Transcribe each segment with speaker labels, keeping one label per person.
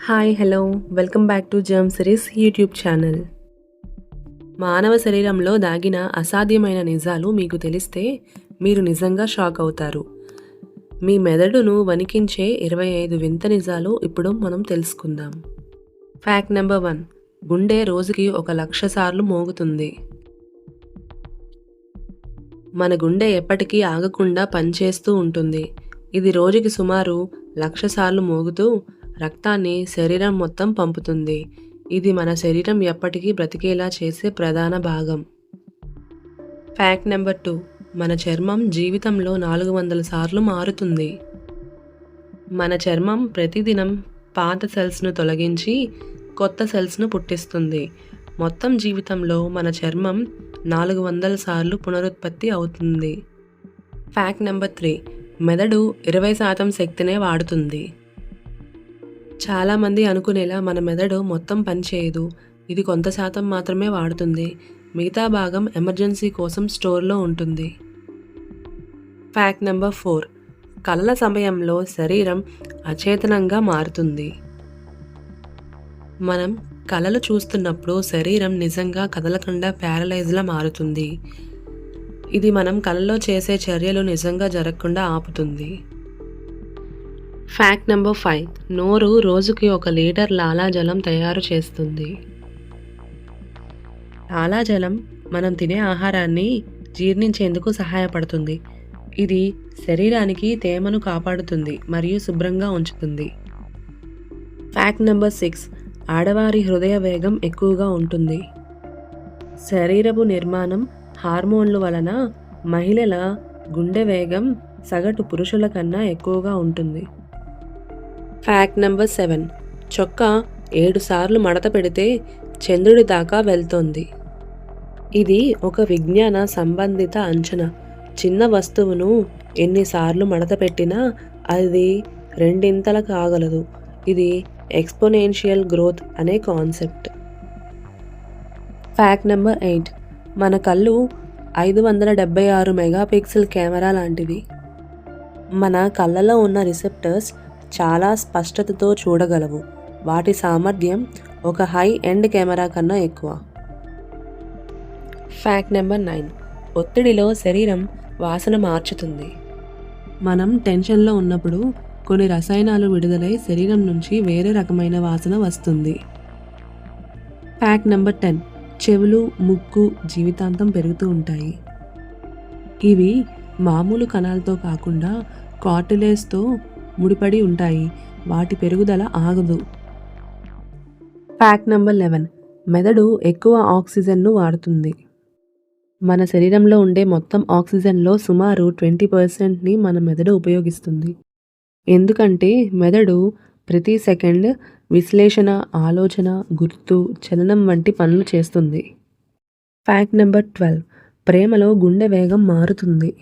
Speaker 1: Hi hello. Welcome back to germ series YouTube channel. మానవ శరీరంలో దాగిన అసాధ్యమైన నిజాలు మీకు తెలిస్తే మీరు నిజంగా షాక్ అవుతారు. మీ మెదడును వణికించే ఇరవై ఐదు వింత నిజాలు ఇప్పుడు మనం తెలుసుకుందాం. ఫ్యాక్ట్ నెంబర్ వన్ గుండె రోజుకి ఒక లక్ష సార్లు మోగుతుంది. మన గుండె ఎప్పటికీ ఆగకుండా పనిచేస్తూ ఉంటుంది. ఇది రోజుకి సుమారు లక్ష సార్లు మోగుతూ రక్తాన్ని శరీరం మొత్తం పంపుతుంది. ఇది మన శరీరం ఎప్పటికీ బ్రతికేలా చేసే ప్రధాన భాగం. ఫ్యాక్ట్ నెంబర్ టూ మన చర్మం జీవితంలో నాలుగు వందల సార్లు మారుతుంది. మన చర్మం ప్రతిదినం పాత సెల్స్ను తొలగించి కొత్త సెల్స్ను పుట్టిస్తుంది. మొత్తం జీవితంలో మన చర్మం నాలుగు వందల సార్లు పునరుత్పత్తి అవుతుంది. ఫ్యాక్ట్ నెంబర్ త్రీ మెదడు ఇరవై శాతం శక్తినే వాడుతుంది. చాలామంది అనుకునేలా మన మెదడు మొత్తం పనిచేయదు ఇది కొంత శాతం మాత్రమే వాడుతుంది. మిగతా భాగం ఎమర్జెన్సీ కోసం స్టోర్లో ఉంటుంది. Fact number four. కళ్ళ సమయంలో శరీరం అచేతనంగా మారుతుంది. మనం కళలు చూస్తున్నప్పుడు శరీరం నిజంగా కదలకుండా ప్యారలైజ్లా మారుతుంది. ఇది మనం కళలో చేసే చర్యలు నిజంగా జరగకుండా ఆపుతుంది. ఫ్యాక్ట్ నెంబర్ ఫైవ్ నోరు రోజుకి ఒక లీటర్ లాలాజలం తయారు చేస్తుంది. లాలాజలం మనం తినే ఆహారాన్ని జీర్ణించేందుకు సహాయపడుతుంది. ఇది శరీరానికి తేమను కాపాడుతుంది మరియు శుభ్రంగా ఉంచుతుంది. ఫ్యాక్ట్ నెంబర్ సిక్స్ ఆడవారి హృదయ వేగం ఎక్కువగా ఉంటుంది. శరీరపు నిర్మాణం హార్మోన్ల వలన మహిళల గుండె వేగం సగటు పురుషుల కన్నా ఎక్కువగా ఉంటుంది. ఫ్యాక్ట్ నెంబర్ సెవెన్ చొక్కా ఏడు సార్లు మడత పెడితే చంద్రుడి దాకా వెళ్తోంది. ఇది ఒక విజ్ఞాన సంబంధిత అంచనా. చిన్న వస్తువును ఎన్నిసార్లు మడత పెట్టినా అది రెండింతల కాగలదు. ఇది ఎక్స్పోనెన్షియల్ గ్రోత్ అనే కాన్సెప్ట్. ఫ్యాక్ట్ నెంబర్ ఎయిట్ మన కళ్ళు ఐదు వందల డెబ్బై ఆరు మెగాపిక్సెల్ కెమెరా లాంటివి. మన కళ్ళలో ఉన్న రిసెప్టర్స్ చాలా స్పష్టతతో చూడగలవు. వాటి సామర్థ్యం ఒక హై ఎండ్ కెమెరా కన్నా ఎక్కువ. Fact number nine. ఒత్తిడిలో శరీరం వాసన మార్చుతుంది. మనం టెన్షన్లో ఉన్నప్పుడు కొన్ని రసాయనాలు విడుదలై శరీరం నుంచి వేరే రకమైన వాసన వస్తుంది. Fact number ten. చెవులు ముక్కు జీవితాంతం పెరుగుతూ ఉంటాయి. ఇవి మామూలు కణాలతో కాకుండా కార్టిలేజ్తో ముడిపడి ఉంటాయి. వాటి పెరుగుదల ఆగదు. ఫ్యాక్ట్ నెంబర్ లెవెన్ మెదడు ఎక్కువ ఆక్సిజన్ను వాడుతుంది. మన శరీరంలో ఉండే మొత్తం ఆక్సిజన్లో సుమారు ట్వంటీ పర్సెంట్ని మన మెదడు ఉపయోగిస్తుంది. ఎందుకంటే మెదడు ప్రతి సెకండ్ విశ్లేషణ ఆలోచన గుర్తు చలనం వంటి పనులు చేస్తుంది. ఫ్యాక్ట్ నెంబర్ ట్వెల్వ్ ప్రేమలో గుండె వేగం మారుతుంది.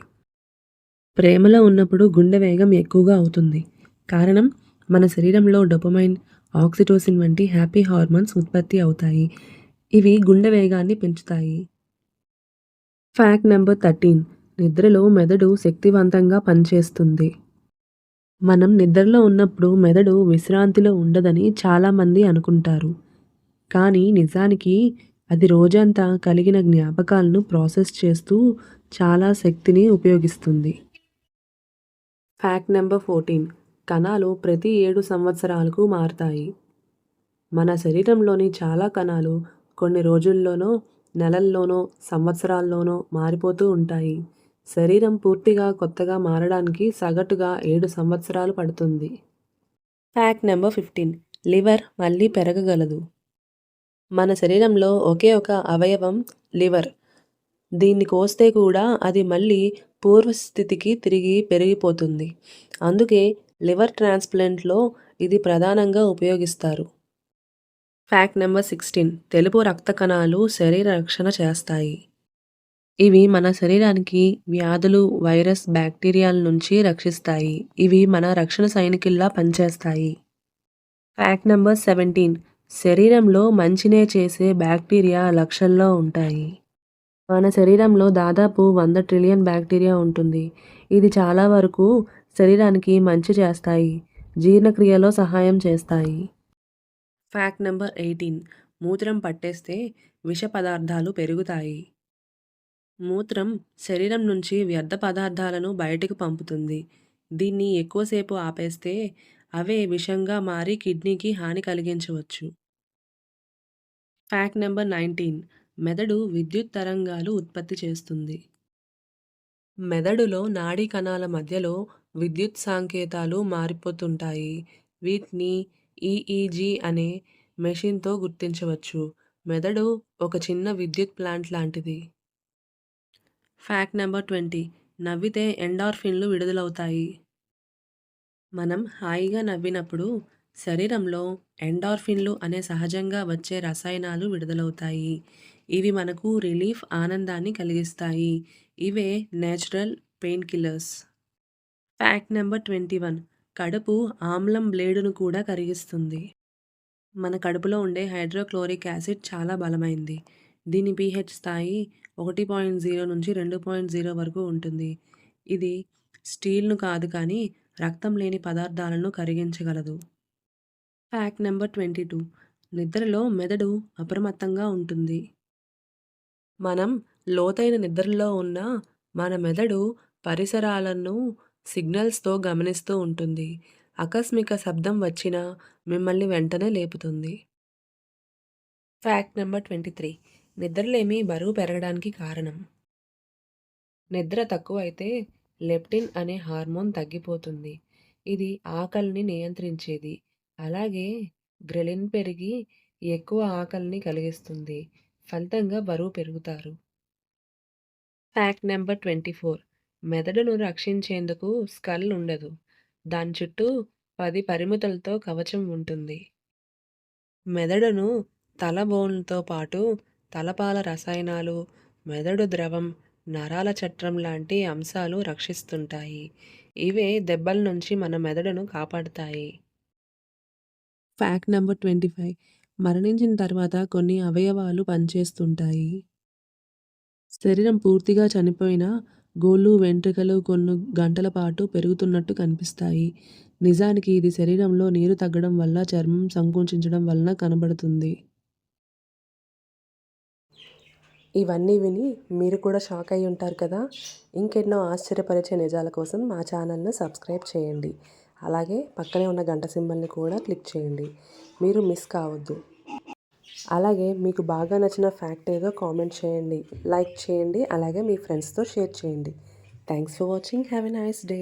Speaker 1: ప్రేమలో ఉన్నప్పుడు గుండె వేగం ఎక్కువగా అవుతుంది. కారణం మన శరీరంలో డొపమైన్ ఆక్సిటోసిన్ వంటి హ్యాపీ హార్మోన్స్ ఉత్పత్తి అవుతాయి. ఇవి గుండె వేగాన్ని పెంచుతాయి. Fact number thirteen. నిద్రలో మెదడు శక్తివంతంగా పనిచేస్తుంది. మనం నిద్రలో ఉన్నప్పుడు మెదడు విశ్రాంతిలో ఉండదని చాలామంది అనుకుంటారు. కానీ నిజానికి అది రోజంతా కలిగిన జ్ఞాపకాలను ప్రాసెస్ చేస్తూ చాలా శక్తిని ఉపయోగిస్తుంది. ఫ్యాక్ట్ నెంబర్ ఫోర్టీన్ కణాలు ప్రతి ఏడు సంవత్సరాలకు మారుతాయి. మన శరీరంలోని చాలా కణాలు కొన్ని రోజుల్లోనో నెలల్లోనో సంవత్సరాల్లోనో మారిపోతూ ఉంటాయి. శరీరం పూర్తిగా కొత్తగా మారడానికి సగటుగా ఏడు సంవత్సరాలు పడుతుంది. ఫ్యాక్ట్ నెంబర్ ఫిఫ్టీన్ లివర్ మళ్ళీ పెరగగలదు. మన శరీరంలో ఒకే ఒక అవయవం లివర్. దీన్ని కోస్తే కూడా అది మళ్ళీ పూర్వస్థితికి తిరిగి పెరిగిపోతుంది. అందుకే లివర్ ట్రాన్స్ప్లాంట్లో ఇది ప్రధానంగా ఉపయోగిస్తారు. Fact number sixteen. తెలుపు రక్త కణాలు శరీర రక్షణ చేస్తాయి. ఇవి మన శరీరానికి వ్యాధులు వైరస్ బ్యాక్టీరియాల నుంచి రక్షిస్తాయి. ఇవి మన రక్షణ సైనికుల్లా పనిచేస్తాయి. Fact number seventeen. శరీరంలో మంచినే చేసే బ్యాక్టీరియా లక్షల్లో ఉంటాయి. మన శరీరంలో దాదాపు వంద ట్రిలియన్ బ్యాక్టీరియా ఉంటుంది. ఇది చాలా వరకు శరీరానికి మంచి చేస్తాయి. జీర్ణక్రియలో సహాయం చేస్తాయి. Fact number eighteen. మూత్రం పట్టేస్తే విష పదార్థాలు పెరుగుతాయి. మూత్రం శరీరం నుంచి వ్యర్థ పదార్థాలను బయటకు పంపుతుంది. దీన్ని ఎక్కువసేపు ఆపేస్తే అవే విషంగా మారి కిడ్నీకి హాని కలిగించవచ్చు. Fact number nineteen. మెదడు విద్యుత్ తరంగాలు ఉత్పత్తి చేస్తుంది. మెదడులో నాడీ కణాల మధ్యలో విద్యుత్ సంకేతాలు మారిపోతుంటాయి. వీటిని ఈఈజీ అనే మెషిన్తో గుర్తించవచ్చు. మెదడు ఒక చిన్న విద్యుత్ ప్లాంట్ లాంటిది. Fact number twenty. నవ్వితే ఎండార్ఫిన్లు విడుదలవుతాయి. మనం హాయిగా నవ్వినప్పుడు శరీరంలో ఎండార్ఫిన్లు అనే సహజంగా వచ్చే రసాయనాలు విడుదలవుతాయి. ఇవి మనకు రిలీఫ్ ఆనందాన్ని కలిగిస్తాయి. ఇవే natural pain killers. Fact number twenty one. కడుపు ఆమ్లం బ్లేడును కూడా కరిగిస్తుంది. మన కడుపులో ఉండే హైడ్రోక్లోరిక్ యాసిడ్ చాలా బలమైంది. దీని పీహెచ్ స్థాయి ఒకటి పాయింట్ జీరో నుంచి రెండు పాయింట్ జీరో వరకు ఉంటుంది. ఇది స్టీల్ను కాదు కానీ రక్తం లేని పదార్థాలను కరిగించగలదు. Fact number twenty two. నిద్రలో మెదడు అప్రమత్తంగా ఉంటుంది. మనం లోతైన నిద్రలో ఉన్న మన మెదడు పరిసరాలను సిగ్నల్స్తో గమనిస్తూ ఉంటుంది. ఆకస్మిక శబ్దం వచ్చినా మిమ్మల్ని వెంటనే లేపుతుంది. Fact number twenty three. నిద్రలేమి బరువు పెరగడానికి కారణం. నిద్ర తక్కువైతే లెప్టిన్ అనే హార్మోన్ తగ్గిపోతుంది. ఇది ఆకలిని నియంత్రించేది. అలాగే గ్రెలిన్ పెరిగి ఎక్కువ ఆకలిని కలిగిస్తుంది. ఫలితంగా బరువు పెరుగుతారు. ఫ్యాక్ట్ నెంబర్ ట్వంటీ ఫోర్ మెదడును రక్షించేందుకు స్కల్ ఉండదు. దాని చుట్టూ పది పరిమితులతో కవచం ఉంటుంది. మెదడును తల బోన్లతో పాటు తలపాల రసాయనాలు మెదడు ద్రవం నరాల చట్రం లాంటి అంశాలు రక్షిస్తుంటాయి. ఇవే దెబ్బల నుంచి మన మెదడును కాపాడుతాయి. ఫ్యాక్ట్ నెంబర్ ట్వంటీ ఫైవ్ మరణించిన తర్వాత కొన్ని అవయవాలు పనిచేస్తుంటాయి. శరీరం పూర్తిగా చనిపోయిన గోళ్ళు వెంట్రుకలు కొన్ని గంటల పాటు పెరుగుతున్నట్టు కనిపిస్తాయి. నిజానికి ఇది శరీరంలో నీరు తగ్గడం వల్ల చర్మం సంకోచించడం వలన కనబడుతుంది. ఇవన్నీ విని మీరు కూడా షాక్ అయి ఉంటారు కదా? ఇంకెన్నో ఆశ్చర్యపరిచే నిజాల కోసం మా ఛానల్ను సబ్స్క్రైబ్ చేయండి. అలాగే పక్కనే ఉన్న గంట సింబల్ని కూడా క్లిక్ చేయండి. మీరు మిస్ కావద్దు. అలాగే మీకు బాగా నచ్చిన ఫ్యాక్ట్ ఏదో కామెంట్ చేయండి. లైక్ చేయండి. అలాగే మీ ఫ్రెండ్స్తో షేర్ చేయండి. Thanks for watching. Have a nice day.